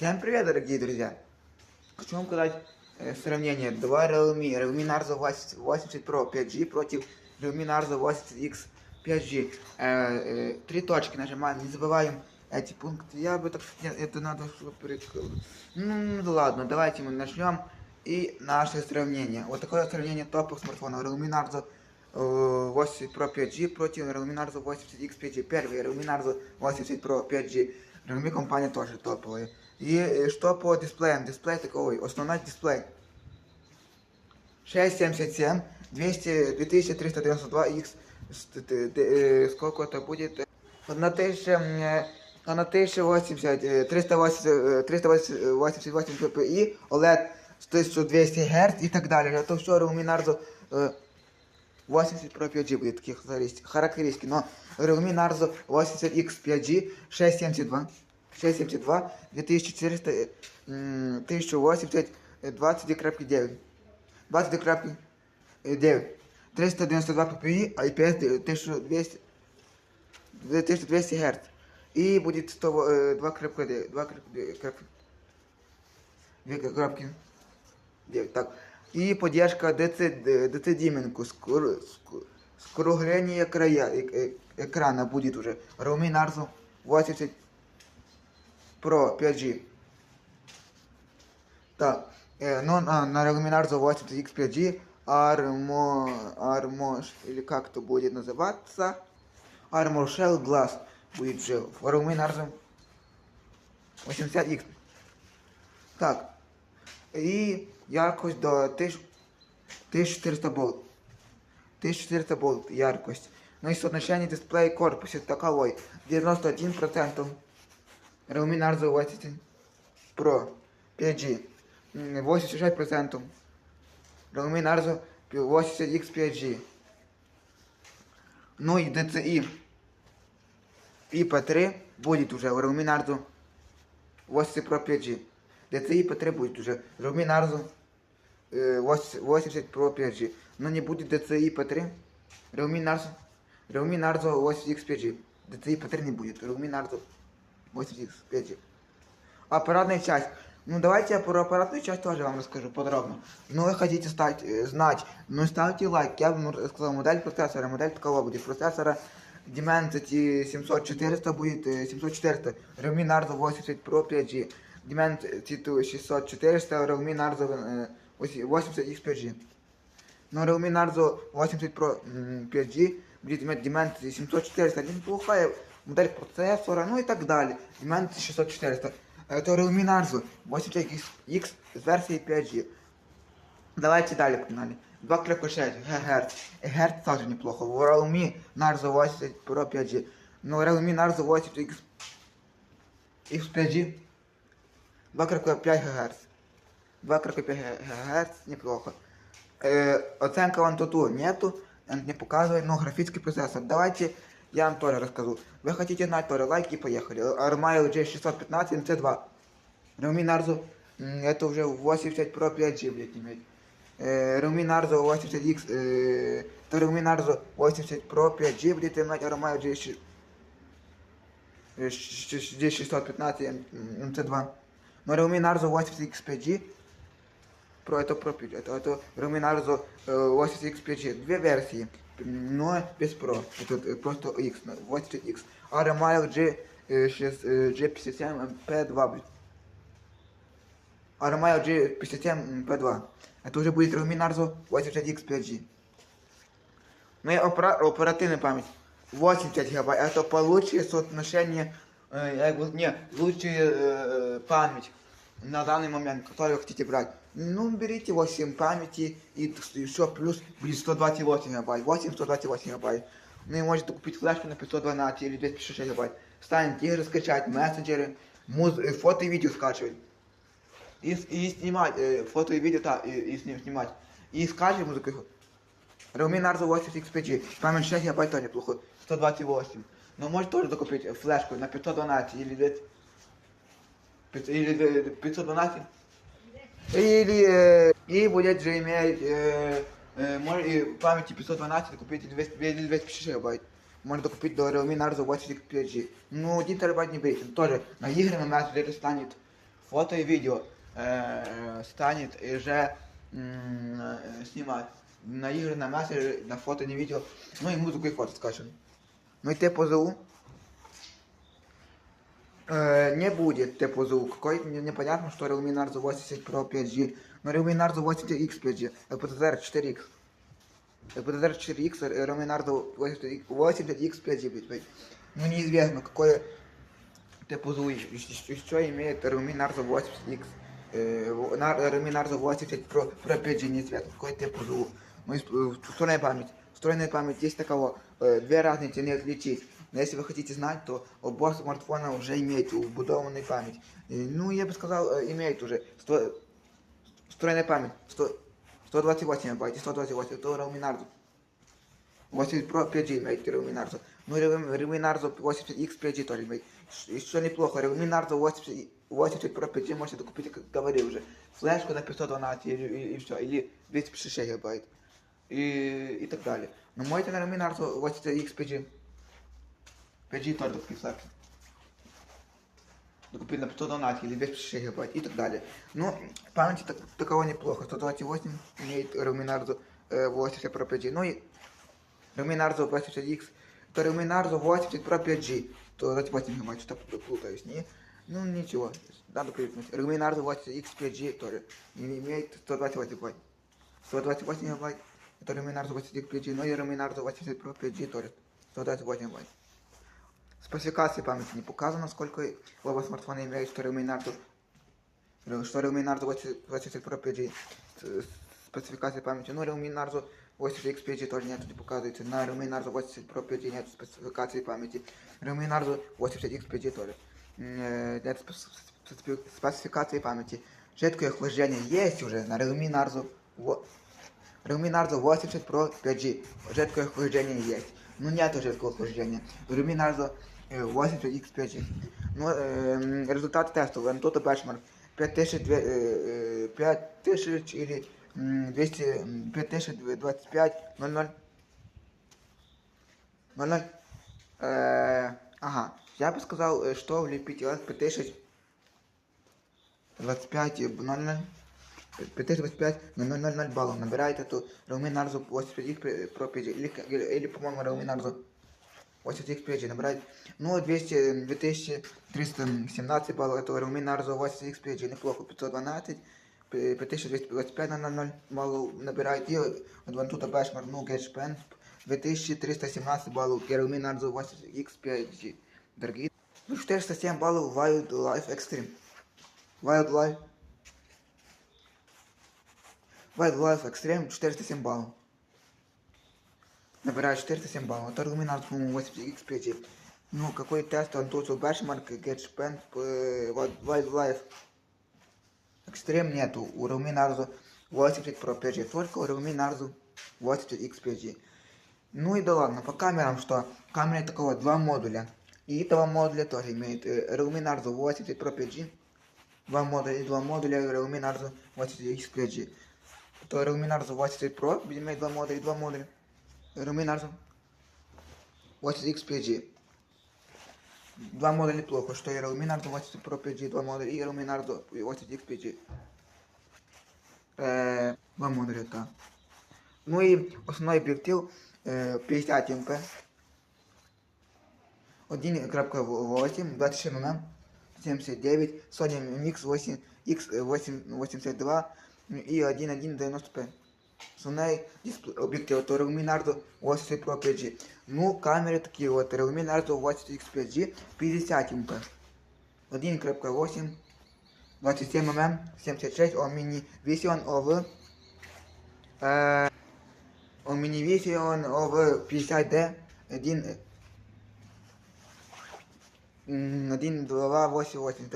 Всем привет, дорогие друзья! Хочу вам сказать э, сравнение. Два Realme. Realme Narzo 80, 80 Pro 5G против Realme Narzo 80X 5G. Э, э, три точки нажимаем, не забываем эти пункты. Я бы так... Это надо. Ну, ладно, давайте мы начнем. И наше сравнение. Вот такое сравнение топовых смартфонов. Realme Narzo э, 80 Pro 5G против Realme Narzo 80X 5G. Первый Realme Narzo 80 Pro 5G. Realme компания тоже топовая. И э, что по дисплеям? Дисплей такой, основной дисплей. 677, 200, 2392 X. э, Сколько это будет? 1000, 1080, 380, 388 ppi, OLED с 1200 Гц и так далее. Это все Realme Narzo э, 80 Pro 5G будет таких характеристик- характеристики. Но Realme Narzo 80X 5G 672. 672, 2400, э, м, 1080, э, 20,9. 20,9. 392 ppi, IPS 1200, 1200 Гц. И будет 100, э, 2 крепко, 2 крепко, 2 крапки. Девять, Так. И поддержка DC, DC Dimming, скор, ск- скругление края э- э- экрана будет уже. Realme Narzo 80 Pro 5G. Так, э, ну на, на Realme Narzo 80X 5G Armo, Armo, или как это будет называться, Armor Shell Glass будет же в Realme Narzo 80X. Так, і яркость до 1000 1400 вольт. 1400 вольт яркость. Ну и соотношение дисплея корпуса таковой. 91% Realme Narzo 80 Pro 5G. 86% Realme Narzo 80X 5G. Ну и DCI IP3 будет уже Realme Narzo 80 Pro 5G. DCI IP3 будет уже Realme Narzo э, 80 80 Pro 5G. Но не будет DCI IP3. Realme Narzo Realme Narzo 80X 5G. DCI IP3 не будет. Realme Narzo 80X 5G. Аппаратная часть. Ну давайте я про аппаратную часть тоже вам расскажу подробно. Ну вы хотите стать, э, знать, ну ставьте лайк. Я вам рассказал модель процессора. Модель такого будет процессора Dimensity 700-400 будет э, 700-400. Realme Narzo 80 Pro 5G. Dimensity 600-400 Realme Narzo э, 80X 5G. Но Realme Narzo 80 Pro м, 5G будет иметь Dimensity 700-400. Неплохая модель процессора, ну и так далее. Dimensity 600-400. Это Realme Narzo 80X X с версией 5G. Давайте далее погнали. 2,6 Гц. Гц тоже неплохо. В Realme Narzo 80 Pro 5G. Но Realme Narzo 80X X 5G 2,5 Гц. 2,5 Гц неплохо. Э, оценка Antutu нету, он не показывает, но графический процессор. Давайте я вам тоже расскажу. Вы хотите знать тоже, лайк и поехали. Armail G615 MC2. Realme Narzo, м, это уже 80 Pro 5G, блядь, иметь. Э, Realme Narzo 80X, э, то Realme Narzo 80 Pro 5G будет иметь Armail G6 э, щ- щ- G615 м, MC2. Но Realme Narzo 80X 5G Pro это Pro 5, это, это Realme Narzo э, 80X 5G. Две версии, но без Pro. Это э, просто X, но 80X. А Armail G, э, щас, э, G57 P2 будет. Armail G57 P2. Это уже будет Realme Narzo 80X 5G. Ну и опера- оперативная память 80 гигабайт. Это получшее соотношение, э, я говорю, не, лучшая э, память на данный момент, который вы хотите брать. Ну, берите 8 памяти и, еще плюс будет 128 гигабайт. 8 128 гигабайт. Ну и можете купить флешку на 512 или 256 гигабайт. Станет игры скачать, мессенджеры, муз... э, фото и видео скачивать. И, с- и снимать, э, фото и видео, да, и, и с ним снимать. И скачивать музыку. Realme Narzo 80 XPG. Память 6 гигабайт тоже неплохо. 128. Но можете тоже докупить флешку на 512 или 200. пят- Или две- 512. Или э, и будет же иметь э, э, может, и памяти 512 купить 200, или 256 гигабайт. Можно докупить до Realme Narzo 80 5G. Ну, 1 терабайт не берите. Тоже на игры на мессенджере станет фото и видео э, станет уже м, э, снимать. На игры, на месседжи, на фото, на видео. Ну и музыку и фото скачем. Ну и те позову. Э, не будет те позову. Какой не- непонятно, что Realme Narzo 80 Pro 5G. Но Realme Narzo 80X 5G. LPDDR 4X. LPDDR 4X, Realme Narzo 80X 80X 5G, блядь, блядь. Ну неизвестно, какое те позову. и- и- и Что имеет Realme Narzo 80X. Э, в- на- Realme Narzo 80 Pro, Pro 5G неизвестно. Какой те позову. Ну, и с- э, встроенная память. Встроенная память есть такого. Э, две разницы не отличить. Но если вы хотите знать, то оба смартфона уже имеют вбудованную память. Ну, я бы сказал, э, имеют уже. Встроенная память. Сто- 128 байт и 128. Это Realme Narzo. 80 Pro 5G имеет Narzo. Ну, Narzo 80X 5G тоже имеет. И что неплохо, Narzo 80, 80 Pro 5G можете докупить, как говорил уже, флешку на 512 или, и, и все, или 256 гигабайт. И, и так далее. Но можете на Narzo 80X 5G. 5G тоже докупить флешку. Докупить на 512 или 256 гигабайт и так далее. Ну, памяти так, такого неплохо. 128 имеет Realme Narzo э, 80 Pro 5G. Ну и Realme Narzo 80X, то Realme Narzo 80 Pro 5G, то 28 гигабайт, что-то путаюсь, не? Ну ничего, надо привыкнуть. Realme Narzo 80X 5G тоже имеет 128 гигабайт. 128 гигабайт, это Realme Narzo 80X 5G, но и Realme Narzo 80 Pro 5G тоже 128 гигабайт. Спецификации памяти не показано, сколько оба смартфона имеют 2 миллиарда 2 80 20 PG Спецификации памяти 0 миллиарда 80 XPG тоже нету, не показывается. На Luminarzo 80 ProPG нет спецификации памяти. Luminarzo 80 XPG тоже нет спецификации памяти. Жидкое охлаждение есть уже на Luminarzo. Luminarzo 80 Pro 5G. Жидкое охлаждение есть. Но нет жидкого охлаждения. Luminarzo 80X5. Ну, е, результат тесту. Antutu Benchmark 5000 или 200, 5025, 00. 00. Э, ага. Я бы сказал, что в вас 5000 25 00. 525 баллов. Набирайте эту Рауминарзу 85 про 5. Или по-моему, Рауминарзу Narzo 80 5G набирает. Ну, 200, 2317 баллов этого Realme Narzo 80 5G. Неплохо. 512, 5225 на 0 баллов набирает. И от Antutu Benchmark, ну, GetSpan 2317 баллов. Realme Narzo 80 5G. Дорогие. Ну, 407 баллов Wildlife Extreme. Wildlife. Wildlife Extreme 407 баллов. Набираю 407 баллов. Второй номинант, по-моему, 80 XPG. Ну, какой тест он тут Антусу Бэшмарк, Гетшпен, Wildlife. Экстрем нету. У Руминарзу 80 ProPG. Только у Руминарзу 80 XPG. Ну и да ладно, по камерам что? Камеры такого два модуля. И этого модуля тоже имеет э, Руминарзу 80 ProPG. Два модуля и два модуля Руминарзу 80 XPG. То Руминарзу 80 Pro имеет два модуля и два модуля. Ромин Арзо. 86 PG. Два модуля неплохо, что и Роминардо 20 Pro PG, два модуля, и Роминардо 80 PG. Э, два модуля, так. Ну і основний об'єктив 50 МП. 1.8, 26 мм, 79, Sony MX 8, X882 і 1.1.90P. Основной дисплей, объектив это Realme Narzo 80 Pro 5G. Ну, камеры такие вот, Realme Narzo 80X 5G 50 МП. 1.8, 27 мм, 76, он мини Vision OV, э, он мини Vision OV 50D, 1, 1, 2, 8, 8,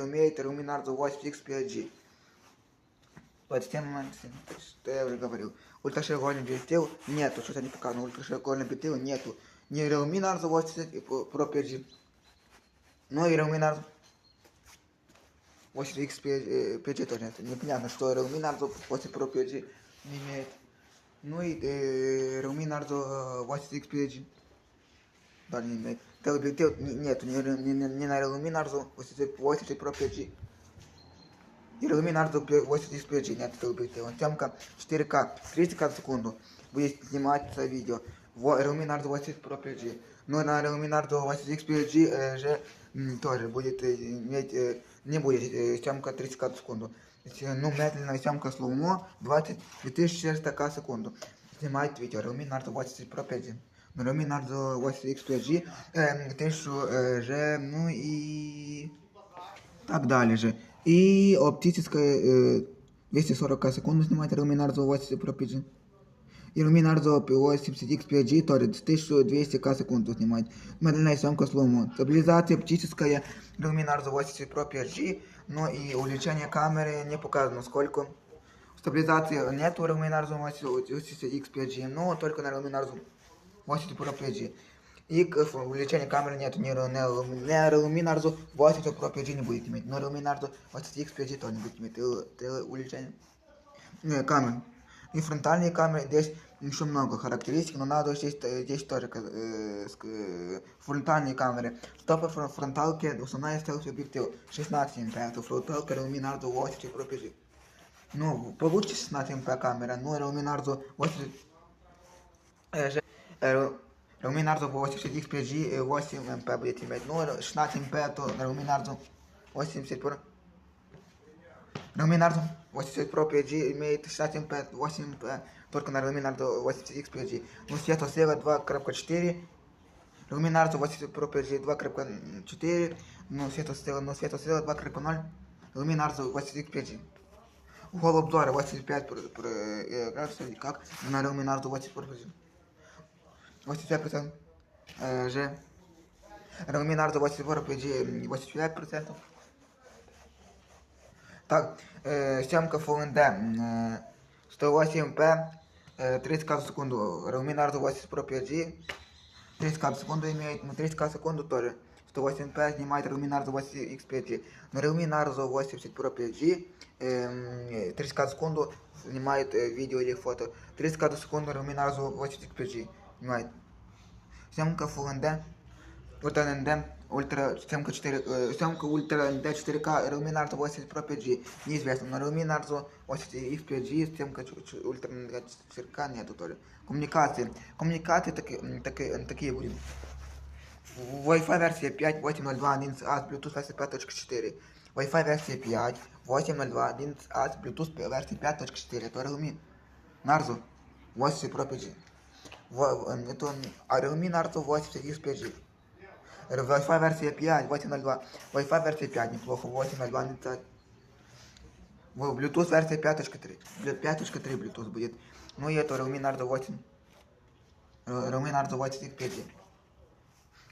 это умеет Realme Narzo 80X 5G. 27 мм, что я уже говорил. Ультраширокоугольный объектив нету, что-то не показано, ультраширокоугольный объектив нету. Ни Realme Narzo 80 Pro 5G, но и Realme Narzo 80X 5G тоже нет. Непонятно, что Realme Narzo 80 Pro 5G не имеет. Ну и э, Realme Narzo 80X 5G тоже не имеет. Так объектив не- нету ни, ни, ни, ни на Realme Narzo 80, 80 Pro 5G. И Realme Nardo 80 PG, нет, это объектива. Съемка 4К, 30 кадров в секунду. Будет сниматься видео. Во- Realme Nardo 80 Pro PG. Но на Realme Nardo 80 PG э, же м, тоже будет э, иметь, э, не будет э, съемка 30 кадров в секунду. То есть, э, Ну, медленная съемка слоумо 20 2400 к в секунду. Снимает видео Realme Nardo 80 Pro PG. На Realme Nardo 80 PG э, те, що э, же, ну и так далее же. И оптическая э, 240 секунд снимает Realme Nardo 80 Pro PG. И Realme Nardo 80 XPG тоже 1200 к секунду снимает. Медленная съемка слоумо. Стабилизация оптическая Realme Nardo 80 Pro PG. Но и увеличение камеры не показано сколько. Стабилизации нет у Realme Nardo 80 XPG, но только на Realme Nardo 80 Pro PG. И увеличения камеры нет, ни, Ре- не, не Realme Nardo 80 Pro PG не будет иметь, Nardo 80 XPG тоже не будет иметь. Увеличение не, камер. И фронтальные камеры здесь еще много характеристик, но надо здесь, э, здесь тоже э, э, фронтальные камеры. Стопы фрон- фронталки, основная селфи объектив 16 мп, фронталка Realme Nardo 80 Pro PG. Ну, получше 16 мп камера, но Realme Nardo 80 э, же, э, Realme Nardo 80 XPG э, 8 мп будет иметь, но 16 мп то Realme Nardo 80 Pro Realme Nardo 80 Pro PG имеет 16 мп, 8 мп, только на Realme Nardo 80 XPG. Ну, светосила 2.4, Realme Nardo 80 Pro PG 2.4, ну, светосила, ну, светосила 2.0, Realme Nardo 80 XPG. Угол обзора 85 пр- пр- э, градусов, или как на Realme Nardo 80 Pro PG. 85% э, же. Realme Nardo 80 Pro PG 85%. Так, э, съемка Full HD, э, 108p, э, 30 кадров в секунду. Realme Nardo 80 Pro PG, 30 кадров в секунду имеет, но 30 кадров в секунду тоже. 108p снимает Realme Nardo 80 XPG. Но Realme Nardo 80 Pro PG, э, 30 кадров в секунду снимает э, видео или фото. 30 кадров в секунду Realme Nardo 80 XPG снимает. Съемка Full HD, Ультра ND, Ультра, съемка 4, э, съемка Ультра ND 4К, Realme Nardo 80 Pro 5G, неизвестно, но Realme Nardo 80 X 5G, съемка чу- чу- Ультра ND 4К нету тоже. Коммуникации. Коммуникации таки, м, таки, такие будут. Wi-Fi версия 5, 802, 11А с Bluetooth версия 5.4. Wi-Fi версия 5, 802, 11А с Bluetooth версия 5.4. Это Realme Nardo 80 Ем, Realme Narto 8 65G. Wi-Fi версия 5, 8.02. Wi-Fi версия 5, неплохо, 8.02 не так. Bluetooth версия 5.3. 5.3 Bluetooth будет. Ну и это Realme Nardo 8. Realme Nardo 85.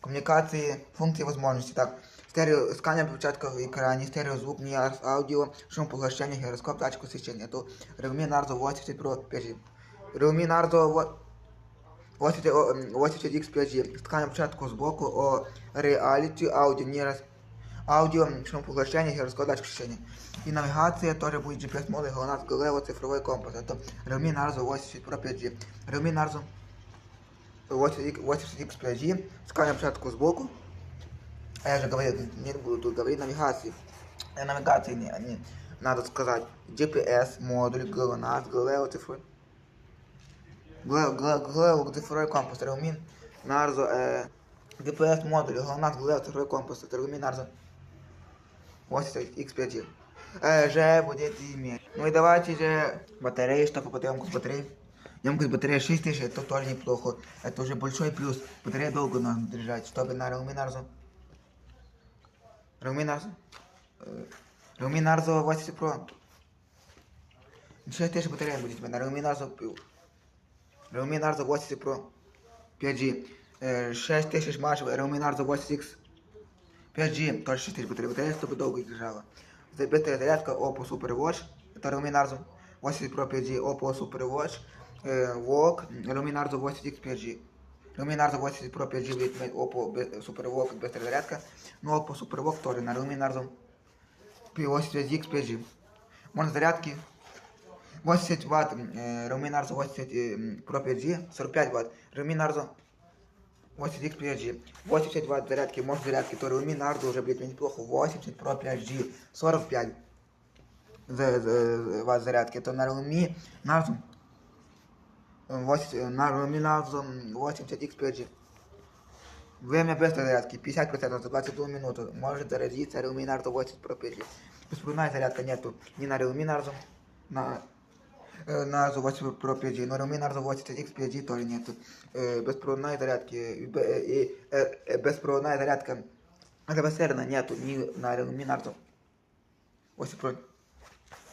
Коммуникации, функции, возможности. Так, стерео, сканер початка в екрані, стереозвук, не аудіо, шум поглощення, гіроскоп, тачку освіщення. То Realme Nardo 85 Pro 5G. Realme Nardo 8. Ось ось ем, X5G. Початку з боку о реаліті аудіо, ні раз аудіо, шумопоглощення, гіроскладач крещення. І навігація теж буде GPS моли, головна з цифровий компас. Тобто ревмі наразу 80 Pro 5G. Ревмі наразу 80X5G. Початку з боку. А я же говорил, не буду тут говорить навігації. Навігації не, не, надо сказать. GPS, модуль, GLONASS, GLEO, цифровой. ГЛЕО, цифровой компас, Realme Nardo, э, GPS модуль, GLONASS, ГЛЕО, цифровой компас, это Realme Nardo 80 X 5G. Э, же будет иметь. Ну и давайте же батареи, что по емкость батареи. Емкость батареи 6000, это тоже неплохо. Это уже большой плюс. Батарея долго нужно держать, чтобы на Realme Narzo. Realme Narzo. э, Realme Narzo 80 Pro. 6000 батарея будет на Realme Narzo. пи- Realme Narzo 80 Pro. 5G. Э, 6000 марш, Realme Narzo 80X. 5G, тоже 6000 батарея. Батарея, чтобы долго держала. Быстрая зарядка Oppo Super Watch. Это Realme Narzo 80 Pro 5G, Oppo Super Watch. Э, VOOC, Realme Narzo 80X 5G. Realme Narzo 80 Pro 5G будет иметь Oppo бе- Super VOOC быстрая зарядка. Но Oppo Super VOOC тоже на Realme Narzo 80X 5G. Можно зарядки 80 Вт, э, Realme 80 э, Pro 5G, 45 Вт, Realme Narzo 80X 5G, 80 Вт зарядки, может зарядки, то Realme Narzo уже будет неплохо, 80 Pro 5G, 45. з, з, з зарядки, то на Realme Narzo, е, на Realme 80X 5G. Время без зарядки 50% за 21 минуту. Может зарядиться Realme Narzo 80 Pro 5G. Беспроводная зарядка нету ни на Realme Narzo, на э, Narzo 80 Pro 5G, но Realme Narzo 80X 5G тоже нету. Э, Беспроводной зарядки и, б- и э, э, беспроводная зарядка РВСР нету ни на Realme Narzo 80 Pro.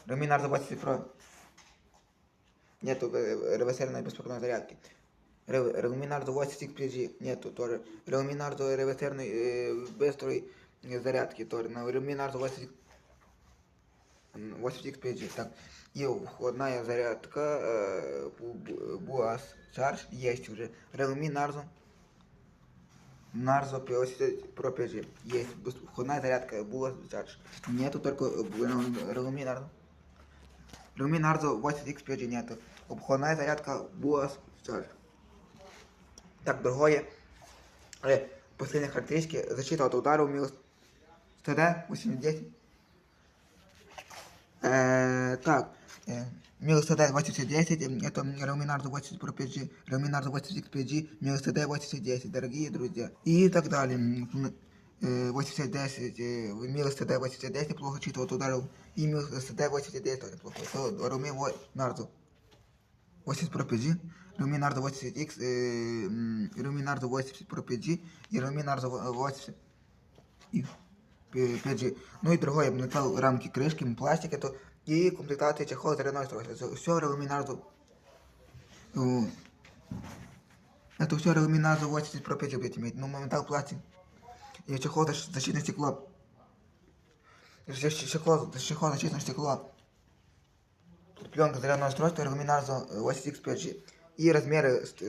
Realme Narzo 80 Pro. Нету э, РВСР беспроводной зарядки. Ре- Realme Narzo 80 5G нету тоже. Realme Narzo РВСР э, быстрой э, зарядки тоже. На Realme Narzo 80 м, 80 5G. Так. И входная зарядка э, бу- бу- BUAS Charge есть уже. Realme Narzo Narzo 80 Pro 5G. Есть быс- входная зарядка BUAS Charge. Нету только э, бу- Realme Narzo. Realme Narzo 80X 5G нету. Обходная зарядка BUAS Charge. Так, другое. Э, последние характеристики. Защита от ударов минус ТД 80. Э, так, э, минус ТД 8010, э, это Realme Narzo 80 Pro 5G, Realme Narzo 80 5G, минус ТД 8010, дорогие друзья. И так далее. М, э, 8010, э, минус ТД 8010 неплохо учитывает ударов, и минус ТД 8010 тоже неплохо. Это Realme Wo- Narzo 80 Pro 5G, Realme Narzo 80X, э, м, Realme Narzo 80 Pro 5G и Realme Narzo 80 и 5G. Ну и другое, металл, рамки, крышки, пластик, это и комплектация чехол зарядной устройство. Все Realme Narzo. э, Это все Realme Narzo 80 Pro 5G будет иметь. Ну, металл, пластик. И чехол защ- защитное стекло. Щ- щ- Чехол, чехол защитное стекло. Пленка зарядного устройства Realme Narzo 80X 5G. И размеры ст-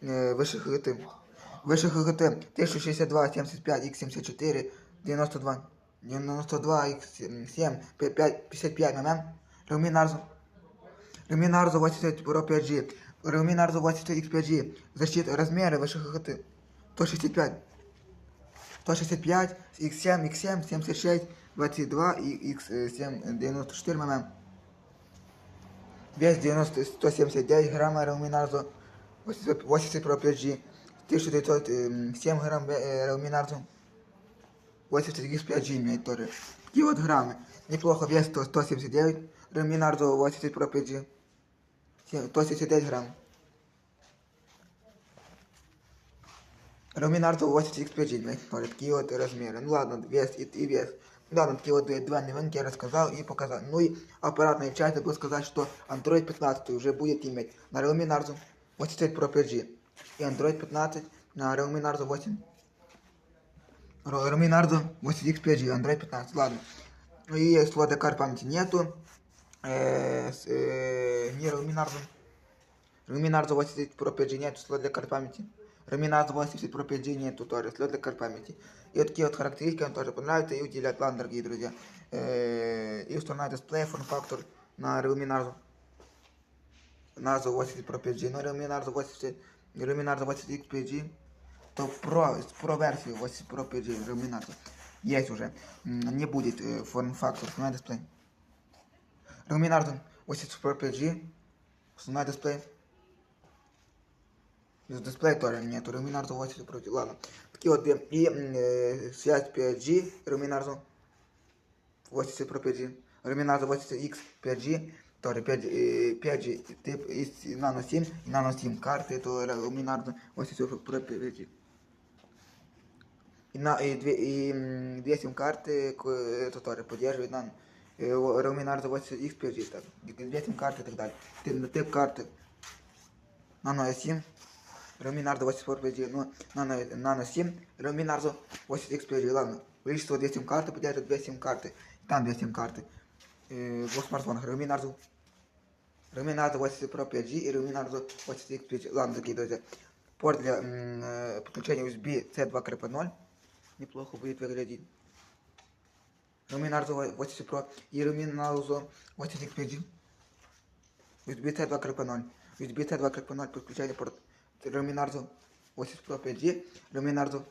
э, выше ХГТ. Выше ХГТ 1062, 75, X74, 92, 92, X7, 5, 55 мм. Realme Narzo. Realme Narzo 80 Pro 5G. Realme Narzo 80 X 5G. Защита, размеры выше ХГТ. 165. 165, X7, X7, 76, 22 и X7, 94 мм. Вес 90, 179 грамм Realme Narzo 80 80 Pro 5G. 1907 грамм э, Realme Narzo 80 X 5G имеет тоже. Такие вот граммы. Неплохо, вес 100, 179. Realme Narzo 80 Pro 5G. 179 грамм. Realme Narzo 80 X 5G имеет тоже такие вот размеры. Ну ладно, вес и, и вес. Ну Ладно, такие вот две- два новинки я рассказал и показал. Ну и аппаратная часть, забыл сказать, что Android 15 уже будет иметь на Realme Narzo 80 Pro 5G и Android 15 на Realme Narzo 8. Ро- Realme Narzo 80X 5G, Android 15, ладно. Ну и слота карт памяти нету. Э, с- э, не. Realme Narzo 80 Pro 5G нету слот для карт памяти. Narzo 80 Pro 5G нету тоже слот для карт памяти. И вот такие вот характеристики вам тоже понравятся и уделят вам, дорогие друзья. Э, и установить дисплей, форм-фактор на Narzo. Narzo 80 Pro 5G. Но Narzo 80, Realme Narzo 80X 5G, то про, про версию, вот про переименацию есть уже. Не будет э, форм-фактор, основной дисплей. Руминатор, вот про PG, основной дисплей. Плюс дисплей тоже нету, руминатор 80 против, ладно. Такие вот две, и э, связь PG, руминатор 80 про PG, руминатор 80X, PG, Торі 5, 5 тип і нано 7, і нано 7 карти, то ілюмінарно ось цього пропіріті. И, на, и, две, и м, две сим-карты, ко- это тоже поддерживает нам э, о- Realme Narzo 80X 5G, так, две сим-карты и так далее. Тип, тип карты Nano SIM, Realme Narzo 80 Pro 5G, ну, Nano, Nano SIM, Realme Narzo 80X 5G, ладно. Количество две сим-карты поддерживает две сим-карты, там две сим-карты. Э, в смартфонах Realme Narzo Realme Narzo 80 Pro 5G и Realme Narzo 80X 5G. Ладно, дорогие друзья. Порт для м, э, подключения USB C 2.0. Неплохо будет выглядеть. Realme Narzo 80 Pro и Realme Narzo 80X 5G. USB C 2.0. USB C 2.0 подключение порт Realme Narzo 80 Pro 5G. Realme Narzo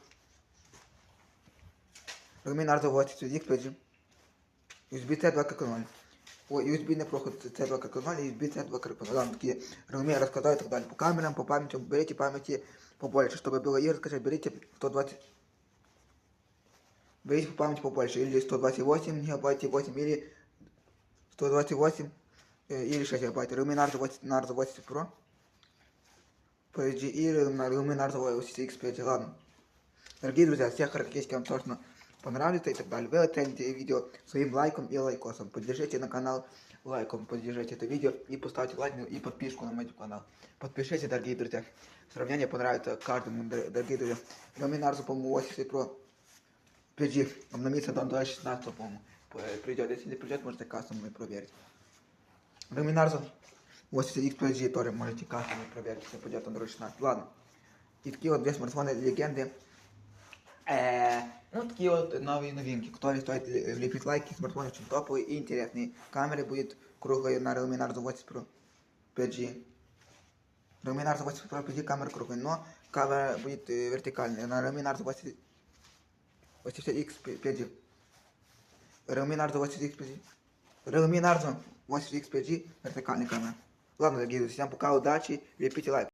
Realme Narzo 80X 5G. USB C 2.0. Ой, USB не проход, це два каналі, USB це два каналі, такі Xiaomi рассказаю и так далее. По камерам, по памяти, берите памяти побольше, чтобы было и рассказать, берите 120 Берите по памяти побольше, или 128 гигабайт, 8, или 128, э, или 6 гигабайт. Narzo 8, Narzo 80 Pro. PSG и 80 X5, ладно. Дорогие друзья, все характеристики вам точно понравится и так далее. Вы оцените видео своим лайком и лайкосом. Поддержите на канал лайком, поддержите это видео и поставьте лайк и подписку на мой канал. Подпишитесь, дорогие друзья. Сравнение понравится каждому, дор- дорогие друзья. Narzo, по-моему, 80 Pro. PG, обновится там до 16, по-моему. П- Придет, если не придет, можете кастомно проверить. Xiaomi Narzo 80X PG тоже можете кастомно проверить, если придет там до 16. Ладно. І такі от дві смартфони легенди. Э, ну, такие вот новые новинки, которые стоит ли- влепить лайки, смартфон очень топовый и интересный. Камеры будет круглые на Realme Narzo 80 Pro 5G. Realme Narzo 80 Pro 5G камера круглая, но камера будет э, вертикальная. На Realme Narzo 80 80X 5G. Realme Narzo 80X 5G. Realme Narzo 80X 5G вертикальная камера. Ладно, друзья, всем пока, удачи, лепите лайк.